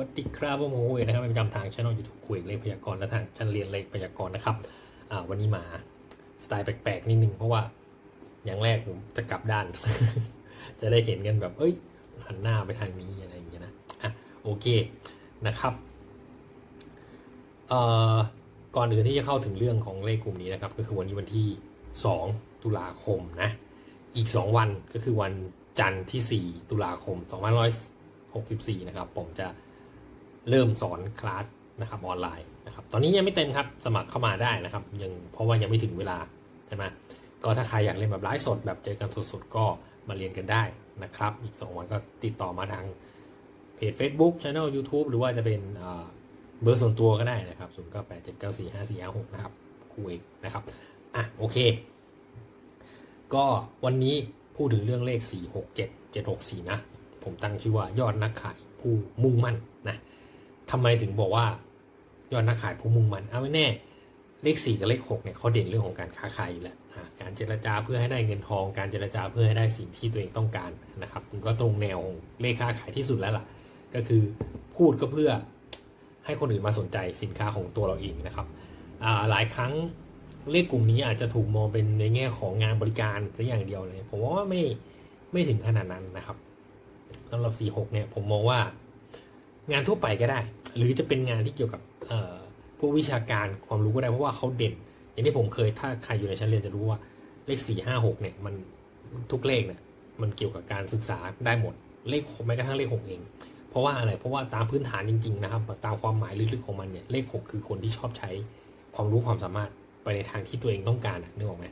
วัสดีครับผมโอ้ยนะครับเป็นประจำทางช่องยูทูบคุยเลขพยากรณ์และทางชั้นเรียนเลขพยากรณ์นะครับอ่าวันนี้มาสไตล์แปลกๆนิดนึงเพราะว่าอย่างแรกผมจะกลับด้าน จะได้เห็นกันแบบเอ้ยหันหน้าไปทางนี้อะไรอย่างเงี้ยนะอะโอเคนะครับเอ่อก่อนอื่นที่จะเข้าถึงเรื่องของเลขกลุ่มนี้นะครับ ก็คือวันนี้วันที่ 2 ตุลาคมนะอีก 2 วันก็คือวันจันทร์ที่ 4 ตุลาคม2564นะครับ ผมจะ เริ่มสอนคลาสนะครับออนไลน์นะครับตอนนี้ยังไม่เต็มครับสมัครเข้ามาได้นะครับ ยังเพราะว่ายังไม่ถึงเวลาใช่ไหมก็ถ้าใครอยากเรียนแบบไลฟ์สดแบบเจอกันสดๆก็มาเรียนกันได้นะครับ อีก 2 วันก็ติดต่อมาทางเพจ Facebook Channel YouTube หรือว่าจะเป็นเบอร์ส่วนตัวก็ได้นะครับ 0 9 8 7 9 4 5 4 5 6 นะครับคุยนะครับ อะ โอเค ก็วันนี้พูดถึงเรื่องเลข 4 6 7 7 6 4 นะ ผมตั้งชื่อว่ายอดนักขายผู้มุ่งมั่นนะ ทำไมถึงบอกว่ายอดนักขายผู้มุ่งมันเอาไม่แน่ เลข4กับเลข6เนี่ยเขาเด่นเรื่องของการค้าขายอยู่แล้วการเจรจาเพื่อให้ได้เงินทอง การเจรจาเพื่อให้ได้สิ่งที่ตัวเองต้องการนะครับมันก็ตรงแนวของเลขค้าขายที่สุดแล้วล่ะ ก็คือพูดก็เพื่อให้คนอื่นมาสนใจสินค้าของตัวเราเองนะครับหลายครั้งเลขกลุ่มนี้อาจจะถูกมองเป็นในแง่ของงานบริการสักอย่างเดียวเลย ผมว่าไม่ไม่ถึงขนาดนั้นนะครับสำหรับ 46 เนี่ยผมมองว่างานทั่วไปก็ได้ หรือจะเป็นงานที่เกี่ยวกับเอ่อพวกวิชาการความรู้ก็ได้เพราะว่าเขาเด่น อย่างที่ผมเคยถ้าใครอยู่ในชั้นเรียนจะรู้ว่าเลข4 5 6เนี่ยมันทุกเลขเนี่ยมันเกี่ยวกับการศึกษาได้หมด เลขแม้กระทั่งเลข6เอง เพราะว่าอะไรเพราะว่าตามพื้นฐานจริงๆนะครับตามความหมายลึกๆของมันเนี่ยเลข6คือคนที่ชอบใช้ความรู้ความสามารถไปในทางที่ตัวเองต้องการนึกออกไหม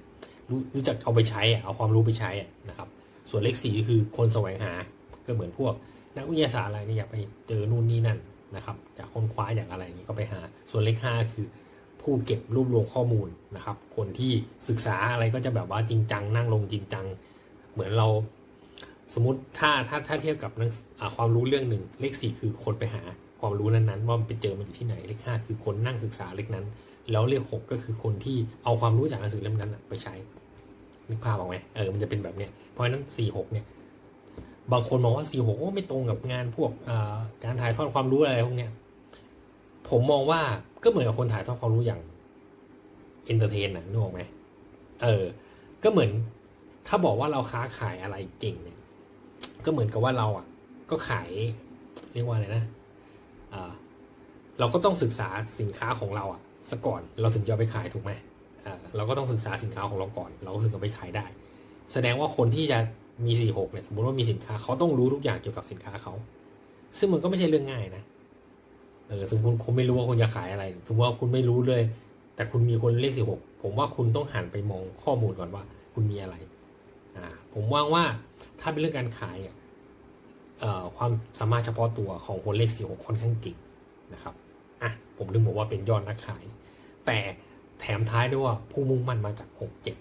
รู้รู้จักเอาไปใช้เอาความรู้ไปใช้นะครับส่วนเลขสี่คือคนแสวงหาก็เหมือนพวกนักวิทยาศาสตร์อะไรเนี่ยอยากไปเจอนู่นนี่นั่น นะครับอยากค้นคว้าอย่ากอะไรอย่างนี้ก็ไปหา ส่วนเลขห้าคือ ผู้เก็บรวบรวมข้อมูลนะครับ คนที่ศึกษาอะไรก็จะแบบว่าจริงจังนั่งลงจริงจัง เหมือนเราสมมติถ้าถ้าถ้าเทียบกับความรู้เรื่องหนึ่งเลขสี่คือคนไปหาความรู้นั้นๆว่ามันไปเจอมันอยู่ที่ไหนเลขห้าคือคนนั่งศึกษาเลขนั้น แล้วเลขหกก็คือคนที่เอาความรู้จากหนังสือเล่มนั้นไปใช้นึกภาพออกไหมเออมันจะเป็นแบบเนี้ยเพราะฉะนั้นสี่หกเนี่ย บางคนมองว่าสี่หกไม่ตรงกับงานพวกการถ่ายทอดความรู้อะไรพวกเนี้ยผมมองว่าก็เหมือนกับคนถ่ายทอดความรู้อย่างเอนเตอร์เทนน่ะนึกออกไหมเออ ก็เหมือนถ้าบอกว่าเราค้าขายอะไรเก่งเนี่ย ก็เหมือนกับว่าเราอะ ก็ขายเรียกว่าอะไรนะอ่าเราก็ต้องศึกษาสินค้าของเราอะซะก่อนเราถึงจะไปขายถูกไหมอ่าเราก็ต้องศึกษาสินค้าของเราก่อน เราถึงเอาไปขายได้ แสดงว่าคนที่จะ มีสี่หกเนี่ยสมมติว่ามีสินค้าเขาต้องรู้ทุกอย่างเกี่ยวกับสินค้าเขา ซึ่งมันก็ไม่ใช่เรื่องง่ายนะเออสมมติคุณไม่รู้ว่าคุณจะขายอะไรสมมติว่าคุณไม่รู้เลย แต่คุณมีคนเลขสี่หกผมว่าคุณต้องหันไปมองข้อมูลก่อนว่า คุณมีอะไรอ่าผมว่างว่าถ้าเป็นเรื่องการขายอะเอ่อความสามารถเฉพาะตัวของคนเลขสี่หกค่อนข้างเก่งนะครับอะผมถึงบอกว่าเป็นยอดนักขาย แต่แถมท้ายด้วยว่าผู้มุ่งมั่นมาจากหกเจ็ด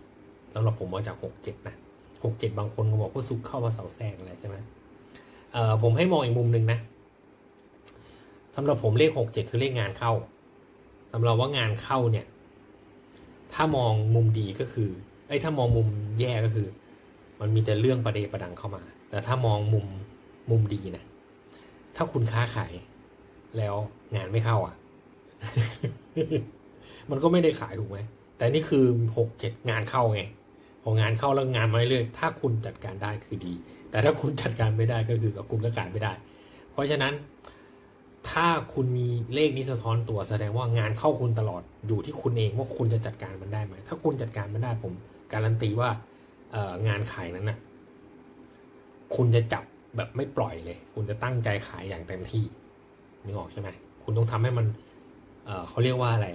สำหรับผมมาจากหกเจ็ดนะ หกเจ็ดบางคนก็บอกว่าซุกเข้ามาเสาแซงอะไรใช่ไหมเอ่อผมให้มองอีกมุมหนึ่งนะสำหรับผมเลขหกเจ็ดคือเลขงานเข้าสำหรับว่างานเข้าเนี่ย ถ้ามองมุมดีก็คือไอ้ถ้ามองมุมแย่ก็คือ มันมีแต่เรื่องประเดประดังเข้ามา แต่ถ้ามองมุมมุมดีนะถ้าคุณค้าขายแล้วงานไม่เข้าอะ มันก็ไม่ได้ขายถูกไหมแต่นี่คือหกเจ็ดงานเข้าไง องานเข้าแล้วงานมาเรื่อยถ้าคุณจัดการได้คือดี แต่ถ้าคุณจัดการไม่ได้ก็คือกับคุณก็การไม่ได้ เพราะฉะนั้น ถ้าคุณมีเลขนี้สะท้อนตัวแสดงว่างานเข้าคุณตลอดอยู่ที่คุณเองว่าคุณจะจัดการมันได้ไหมถ้าคุณจัดการมันได้ผมการันตีว่าเงานขายนั้นน่ะคุณจะจับแบบไม่ปล่อยเลย คุณจะตั้งใจขายอย่างเต็มที่นึกออกใช่ไหมคุณต้องทำให้มันเเขาเรียกว่าอะไร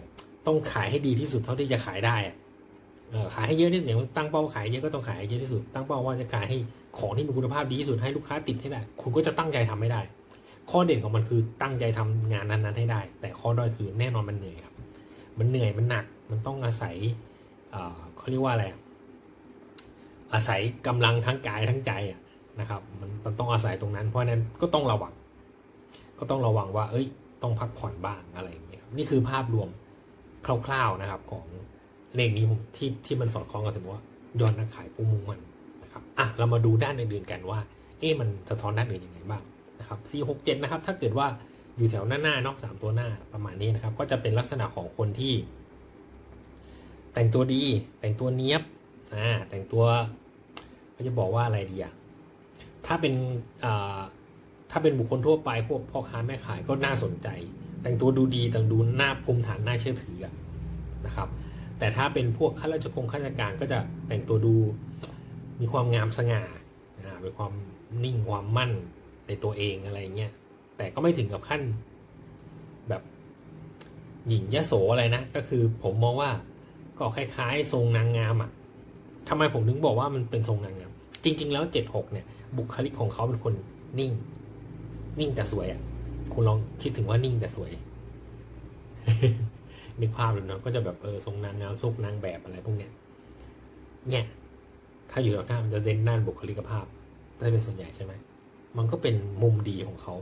ต้องขายให้ดีที่สุดเท่าที่จะขายได้อะ ขายให้เยอะที่สุดอย่างตั้งเป้าขายเยอะก็ต้องขายให้เยอะที่สุด ตั้งเป้าว่าจะขายให้ของที่มีคุณภาพดีที่สุดให้ลูกค้าติดให้ได้ คุณก็จะตั้งใจทำไม่ได้ ข้อเด่นของมันคือตั้งใจทำงานนั้นๆให้ได้ แต่ข้อด้อยคือแน่นอนมันเหนื่อยครับ มันเหนื่อยมันหนัก มันต้องอาศัยเขาเรียกว่าอะไร อาศัยกำลังทั้งกายทั้งใจนะครับ มันต้องอาศัยตรงนั้น เพราะนั้นก็ต้องระวัง ก็ต้องระวังว่า เอ้ย ต้องพักผ่อนบ้างอะไรอย่างเงี้ยครับนี่คือภาพรวมคร่าว ๆนะครับของ เลขนี้ผมที่ที่มันสอดคล้องกันถึงว่ายอดนักขายผู้มุ่งมั่นนะครับอะเรามาดูด้านอื่นๆกันว่า เอ๊ะมันสะท้อนด้านอื่นยังไงบ้างนะครับ4 6 7 นะครับ ถ้าเกิดว่าอยู่แถวหน้าหน้านอกสามตัวหน้าประมาณนี้นะครับ ก็จะเป็นลักษณะของคนที่ แต่งตัวดี แต่งตัวเนี้ยบอ่าแต่งตัวเขาจะบอกว่าอะไรดีอะถ้าเป็นอ่าถ้าเป็นบุคคลทั่วไปพวกพ่อค้าแม่ขายก็น่าสนใจ แต่งตัวดูดีแต่งดูหน้าภูมิฐานน่าเชื่อถืออะนะครับ แต่ถ้าเป็นพวกข้าราชกงข้าราชการก็จะแต่งตัวดูมีความงามสง่าอ่ามีความนิ่งความมั่นในตัวเองอะไรเงี้ยแต่ก็ไม่ถึงกับขั้นแบบหญิงยโสอะไรนะ ก็คือผมมองว่าก็คล้ายๆ ทรงนางงามอะ่ะทำไมผมถึงบอกว่ามันเป็นทรงนางงาม จริง ๆ แล้วเจ็ดหกเนี่ย บุคลิกของเขาเป็นคนนิ่ง นิ่งแต่สวยอะ่ะ คุณลองคิดถึงว่านิ่งแต่สวย นึกภาพเลยเนาะก็จะแบบเออทรงนางงามซุกนางแบบอะไรพวกเนี้ยเนี่ยถ้าอยู่ต่อหน้ามันจะเด่นด้านบุคลิกภาพได้เป็นส่วนใหญ่ใช่ไหมมันก็เป็นมุมดีของเขา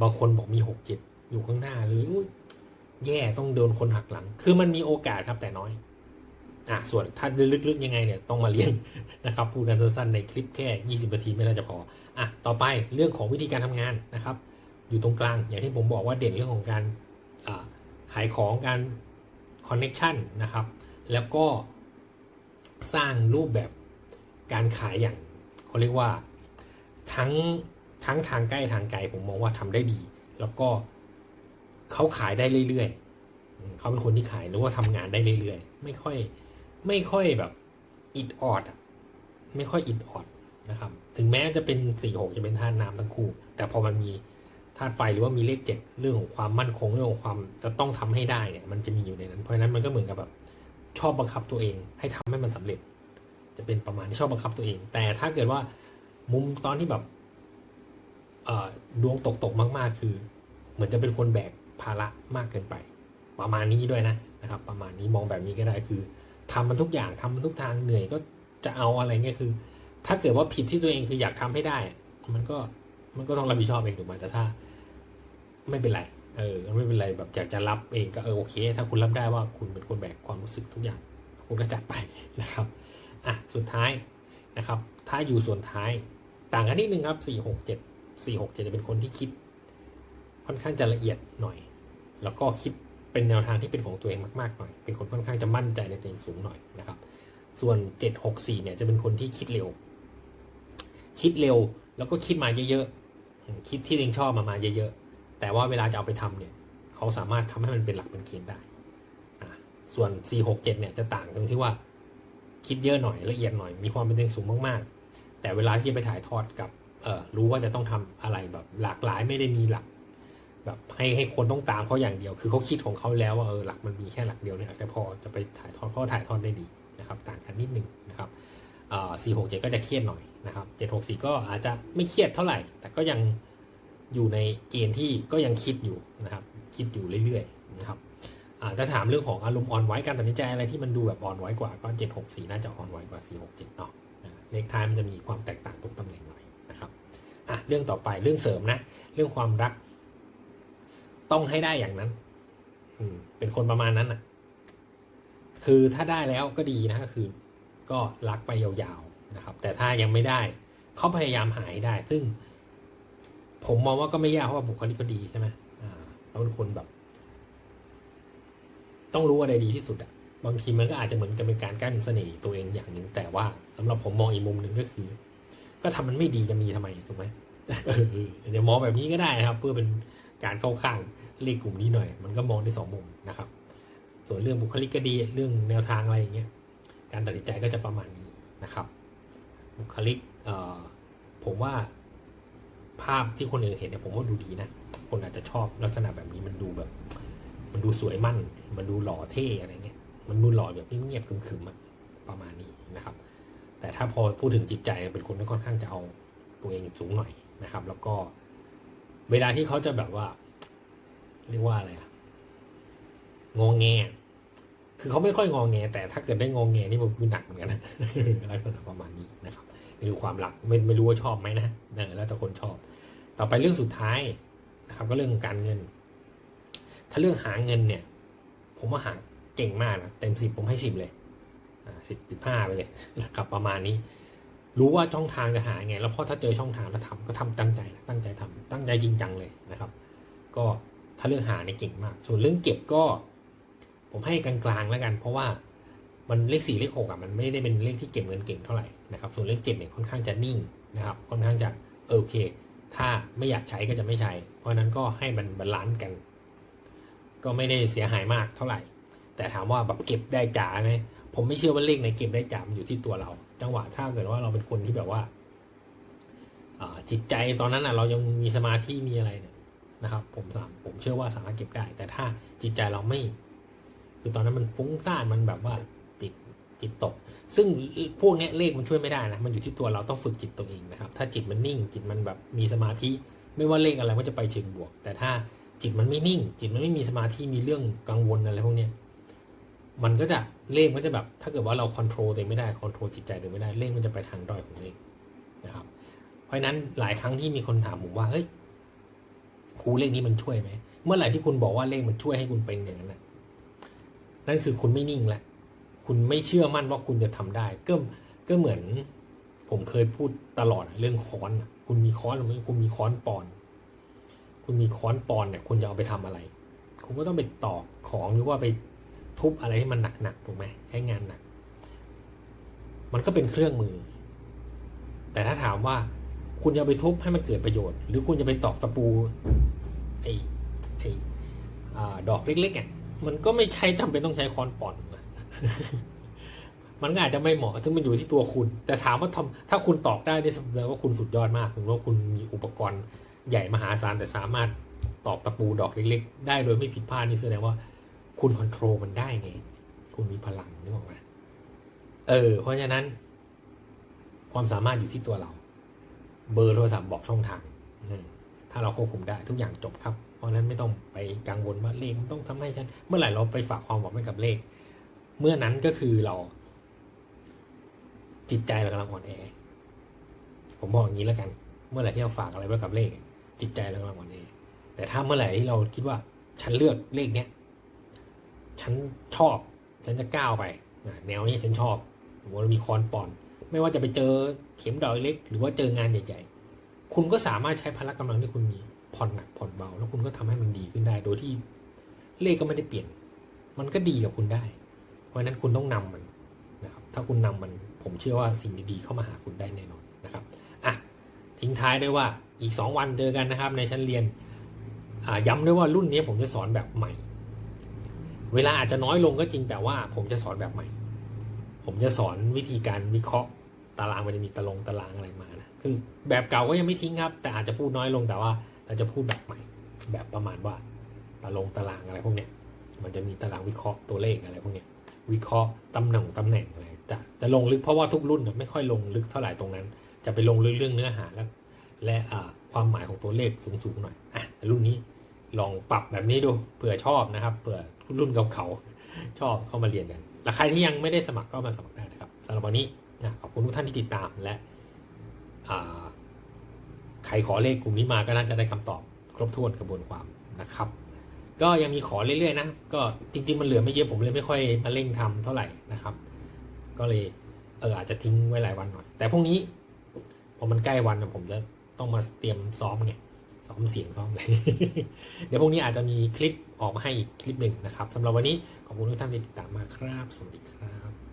บางคนบอกมีหกเจ็ดอยู่ข้างหน้าหรือแย่ต้องโดนคนหักหลัง คือมันมีโอกาสครับแต่น้อยอะส่วนถ้าลึกๆยังไงเนี่ยต้องมาเรียนนะครับพูดกันสั้นๆในคลิปแค่ 20นาทีไม่น่าจะพออะต่อไปเรื่องของวิธีการทำงานนะครับ อยู่ตรงกลางอย่างที่ผมบอกว่าเด่นเรื่องของการอ่า ขายของการคอนเน็ชันนะครับ แล้วก็สร้างรูปแบบการขายอย่างเขาเรียกว่าทั้งทั้งทางใกล้ทางไกลผมมองว่าทำได้ดี แล้วก็เขาขายได้เรื่อยๆเขาเป็นคนที่ขายหรือว่าทำงานได้เรื่อยๆ ไม่ค่อยไม่ค่อยแบบอิดออดไม่ค่อยอิดออดนะครับ ถึงแม้จะเป็นสี่หกจะเป็นธาน้ำทั้งคู่ แต่พอมันมี ธาตุไฟหรือว่ามีเลขเจ็ดเรื่องของความมั่นคงเรื่องของความจะต้องทำให้ได้เนี่ยมันจะมีอยู่ในนั้น เพราะฉะนั้นมันก็เหมือนกับแบบชอบบังคับตัวเอง ให้ทำให้มันสำเร็จ จะเป็นประมาณที่ชอบบังคับตัวเอง แต่ถ้าเกิดว่ามุมตอนที่แบบดวงตกตกมาก ๆ คือ เหมือนจะเป็นคนแบกภาระมากเกินไป ประมาณนี้ด้วยนะนะครับ ประมาณนี้มองแบบนี้ก็ได้คือทำมันทุกอย่างทำมันทุกทางเหนื่อยก็จะเอาอะไรเงี้ยคือ ถ้าเกิดว่าผิดที่ตัวเองคืออยากทำให้ได้ มันก็มันก็ต้องรับผิดชอบเองถูกไหมแต่ถ้า ไม่เป็นไร เออ ไม่เป็นไรแบบอยากจะรับเองก็เออโอเค ถ้าคุณรับได้ว่าคุณเป็นคนแบกความรู้สึกทุกอย่าง คุณก็จัดไปนะครับอะสุดท้ายนะครับ ถ้าอยู่ส่วนท้ายต่างกันนิดนึงครับสี่หกเจ็ดสี่หกเจ็ดจะเป็นคนที่คิด ค่อนข้างจะละเอียดหน่อย แล้วก็คิดเป็นแนวทางที่เป็นของตัวเองมากๆหน่อย เป็นคนค่อนข้างจะมั่นใจในตัวเองสูงหน่อยนะครับ ส่วนเจ็ดหกสี่เนี่ยจะเป็นคนที่คิดเร็ว คิดเร็วแล้วก็คิดมาเยอะๆอืมคิดที่เองชอบมามาเยอะๆ แต่ว่าเวลาจะเอาไปทำเนี่ยเขาสามารถทำให้มันเป็นหลักเป็นเกณฑ์ได้ ส่วนสี่หกเนี่ยจะต่างตรงที่ว่าคิดเยอะหน่อยละเอียดหน่อยมีความเป็นตัวเองสูงมากๆ แต่เวลาที่ไปถ่ายทอดกับเออรู้ว่าจะต้องทำอะไรแบบหลากหลายไม่ได้มีหลัก แบบให้ให้คนต้องตามเขาอย่างเดียว คือเขาคิดของเขาแล้วว่าเออหลักมันมีแค่หลักเดียวเนี่ยแต่พอจะไปถ่ายทอดเขาก็ถ่ายทอดได้ดีนะครับ ต่างกันนิดนึงนะครับสี่หกเจ็ดก็จะเครียดหน่อยนะครับเจ็ดหกสี่ก็อาจจะไม่เครียดเท่าไหร่ แต่ก็ยัง อยู่ในเกณฑ์ที่ก็ยังคิดอยู่นะครับคิดอยู่เรื่อยๆนะครับถ้าถามเรื่องของอารมณ์อ่อนไหวการตัดสินใจอะไรที่มันดูแบบอ่อนไหวกว่าก็เจ็ดหกสี่น่าจะอ่อนไหวกว่าสี่หกเจ็ดเนาะเลขท้ายมันจะมีความแตกต่างตรงตำแหน่งหน่อยนะครับอะเรื่องต่อไปเรื่องเสริมนะ เรื่องความรัก ต้องให้ได้อย่างนั้นอืมเป็นคนประมาณนั้นอะ คือถ้าได้แล้วก็ดีนะก็คือ ก็รักไปยาวๆนะครับ แต่ถ้ายังไม่ได้เขาพยายามหาให้ได้ ซึ่ง ผมมองว่าก็ไม่ยากเพราะว่าบุคลิกก็ดีใช่ไหมอ่าแล้วเป็นคนแบบ ต้องรู้อะไรดีที่สุดอะบางทีมันก็อาจจะเหมือนกับเป็นการกั้นเสน่ห์ตัวเองอย่างหนึ่งแต่ว่าสำหรับผมมองอีกมุมหนึ่งก็คือ ก็ทำมันไม่ดีจะมีทำไมถูกไหมเดี๋ยวมองแบบนี้ก็ได้นะครับ เพื่อเป็นการเข้าข้างเลขกลุ่มนี้หน่อย มันก็มองได้สองมุมนะครับ ส่วนเรื่องบุคลิกก็ดีเรื่องแนวทางอะไรอย่างเงี้ยการตัดสินใจก็จะประมาณนี้นะครับ บุคลิกผมว่า ภาพที่คนอื่นเห็นเนี่ยผมว่าดูดีนะ คนอาจจะชอบลักษณะแบบนี้มันดูแบบ มันดูสวยมั่น มันดูหล่อเท่อะไรเงี้ย มันดูหล่อแบบเงียบๆขึมๆอะประมาณนี้นะครับ แต่ถ้าพอพูดถึงจิตใจเป็นคนที่ค่อนข้างจะเอาตัวเองสูงหน่อยนะครับ แล้วก็ เวลาที่เขาจะแบบว่า เรียกว่าอะไรอะงองแงคือเขาไม่ค่อยงองแง แต่ถ้าเกิดได้งองแงนี่ผมคือหนักเหมือนกันนะลักษณะประมาณนี้นะครับ นี่คือความรักไม่ไม่รู้ว่าชอบไหมนะเออแล้วแต่คนชอบ ต่อไปเรื่องสุดท้ายนะครับ ก็เรื่องของการเงิน ถ้าเรื่องหาเงินเนี่ย ผมว่าหาเก่งมากนะเต็มสิบผมให้สิบเลยสิบสิบห้าไปเลยนะครับประมาณนี้ รู้ว่าช่องทางจะหาไง แล้วพอถ้าเจอช่องทางแล้วทำก็ทำตั้งใจตั้งใจทำตั้งใจจริงจังเลยนะครับ ก็ถ้าเรื่องหาเนี่ยเก่งมาก ส่วนเรื่องเก็บก็ ผมให้กลางๆแล้วกัน เพราะว่า มันเลขสี่เลขหกอะมันไม่ได้เป็นเลขที่เก็บเงินเก่งเท่าไหร่นะครับส่วนเลขเจ็ดเนี่ยค่อนข้างจะนิ่งนะครับค่อนข้างจะเออโอเค ถ้าไม่อยากใช้ก็จะไม่ใช้ เพราะนั้นก็ให้มันบาลานซ์กัน ก็ไม่ได้เสียหายมากเท่าไหร่ แต่ถามว่าแบบเก็บได้จ๋าไหมผมไม่เชื่อว่าเลขในเก็บได้จ๋ามันอยู่ที่ตัวเรา จังหวะถ้าเกิดว่าเราเป็นคนที่แบบว่าจิตใจตอนนั้นอะเรายังมีสมาธิมีอะไรเนี่ยนะครับ ผมสามผมเชื่อว่าสามารถเก็บได้ แต่ถ้าจิตใจเราไม่ คือตอนนั้นมันฟุ้งซ่านมันแบบว่า จิตตก ซึ่งพวกนี้เลขมันช่วยไม่ได้นะ มันอยู่ที่ตัวเราต้องฝึกจิตตัวเองนะครับ ถ้าจิตมันนิ่ง จิตมันแบบมีสมาธิ ไม่ว่าเลขอะไรก็จะไปเชิงบวก แต่ถ้าจิตมันไม่นิ่ง จิตมันไม่มีสมาธิ มีเรื่องกังวลอะไรพวกนี้มันก็จะเลขมันจะแบบ ถ้าเกิดว่าเราควบคุมตัวเองไม่ได้ควบคุมจิตใจตัวเองไม่ได้ เลขมันจะไปทางด้อยของเลขนะครับ เพราะฉะนั้นหลายครั้งที่มีคนถามผมว่า เฮ้ย ครูเลขนี้มันช่วยไหม เมื่อไหร่ที่คุณบอกว่าเลขมันช่วยให้คุณเป็นอย่างนั้นนะนั่นคือคุณไม่นิ่งแล้ว คุณไม่เชื่อมั่นว่าคุณจะทำได้ ก็ก็เหมือน ผมเคยพูดตลอดเรื่องค้อนคุณมีค้อนหรือไม่คุณมีค้อนปอน คุณมีค้อนปอนเนี่ยคุณจะเอาไปทำอะไร คุณก็ต้องไปตอกของหรือว่าไปทุบอะไรที่มันหนักๆถูกไหมใช้งานหนัก มันก็เป็นเครื่องมือ แต่ถ้าถามว่าคุณจะไปทุบให้มันเกิดประโยชน์ หรือคุณจะไปตอกตะปูไอ้ไอ้ดอกเล็กๆอะมันก็ไม่ใช่จำเป็นต้องใช้ค้อนปอน มันก็อาจจะไม่เหมาะซึ่งมันอยู่ที่ตัวคุณ แต่ถามว่าทำถ้าคุณตอกได้นี่แสดงว่าคุณสุดยอดมากถึงว่าคุณมีอุปกรณ์ใหญ่มหาศาลแต่สามารถตอกตะปูดอกเล็ก ๆ ได้โดยไม่ผิดพลาดนี่แสดงว่า คุณคอนโทรลมันได้ไง คุณมีพลังนึกออกไหมเออ เพราะฉะนั้น ความสามารถอยู่ที่ตัวเรา เบอร์โทรศัพท์บอกช่องทางถ้าเราควบคุมได้ทุกอย่างจบครับ เพราะนั้นไม่ต้องไปกังวลว่าเลขมันต้องทำให้ฉัน เมื่อไหร่เราไปฝากความหวังไว้กับเลข เมื่อนั้นก็คือเรา จิตใจเรากำลังอ่อนแอ ผมบอกอย่างนี้แล้วกัน เมื่อไหร่ที่เราฝากอะไรไว้กับเลข จิตใจเรากำลังอ่อนแอ แต่ถ้าเมื่อไหร่ที่เราคิดว่า ฉันเลือกเลขเนี้ยฉันชอบ ฉันจะก้าวไปแนวนี้ฉันชอบสมมติว่ามีคอนปอน ไม่ว่าจะไปเจอเข็มดอกเล็ก หรือว่าเจองานใหญ่ ๆ คุณก็สามารถใช้พละกำลังที่คุณมีผ่อนหนักผ่อนเบา แล้วคุณก็ทำให้มันดีขึ้นได้ โดยที่เลขก็ไม่ได้เปลี่ยน มันก็ดีกับคุณได้ ราะฉะนั้นคุณต้องนำมันนะครับถ้าคุณนำมันผมเชื่อว่าสิ่งดีๆเข้ามาหาคุณได้แน่นอนนะครับอะทิ้งท้ายด้วยว่าอีกสองวันเจอกันนะครับ ในชั้นเรียนอ่าย้ำด้วยว่ารุ่นนี้ผมจะสอนแบบใหม่ เวลาอาจจะน้อยลงก็จริงแต่ว่าผมจะสอนแบบใหม่ ผมจะสอนวิธีการวิเคราะห์ ตารางมันจะมีตารางตารางอะไรมานะคือแบบเก่าก็ยังไม่ทิ้งครับ แต่อาจจะพูดน้อยลงแต่ว่าเราจะพูดแบบใหม่ แบบประมาณว่าตารางตารางอะไรพวกเนี้ยมันจะมีตารางวิเคราะห์ตัวเลขอะไรพวกเนี้ย วิเคราะห์ตำแหน่งตำแหน่งอะไรจะจะลงลึกเพราะว่าทุกรุ่นเนี่ยไม่ค่อยลงลึกเท่าไหร่ตรงนั้น จะไปลงลึกเรื่องเนื้อหาและและความหมายของตัวเลขสูงๆหน่อยอะรุ่นนี้ลองปรับแบบนี้ดูเผื่อชอบนะครับเผื่อรุ่นเก่าๆชอบเข้ามาเรียนกันและใครที่ยังไม่ได้สมัครก็มาสมัครได้นะครับสำหรับวันนี้นะขอบคุณทุกท่านที่ติดตามและใครขอเลขกลุ่มนี้มาก็น่าจะได้คำตอบครบถ้วนกระบวนความนะครับ ก็ยังมีขอเรื่อยๆนะ ก็จริง ๆ มันเหลือไม่เยอะผมเลยไม่ค่อยมาเร่งทำเท่าไหร่นะครับ ก็เลยเอออาจจะทิ้งไว้หลายวันหน่อย แต่พรุ่งนี้พอมันใกล้วันผมจะต้องมาเตรียมซ้อมไงซ้อมเสียงซ้อมอะไรเดี๋ยวพรุ่งนี้อาจจะมีคลิปออกมาให้อีกคลิปหนึ่งนะครับสำหรับวันนี้ขอบคุณทุกท่านที่ติดตามมาครับ สวัสดีครับ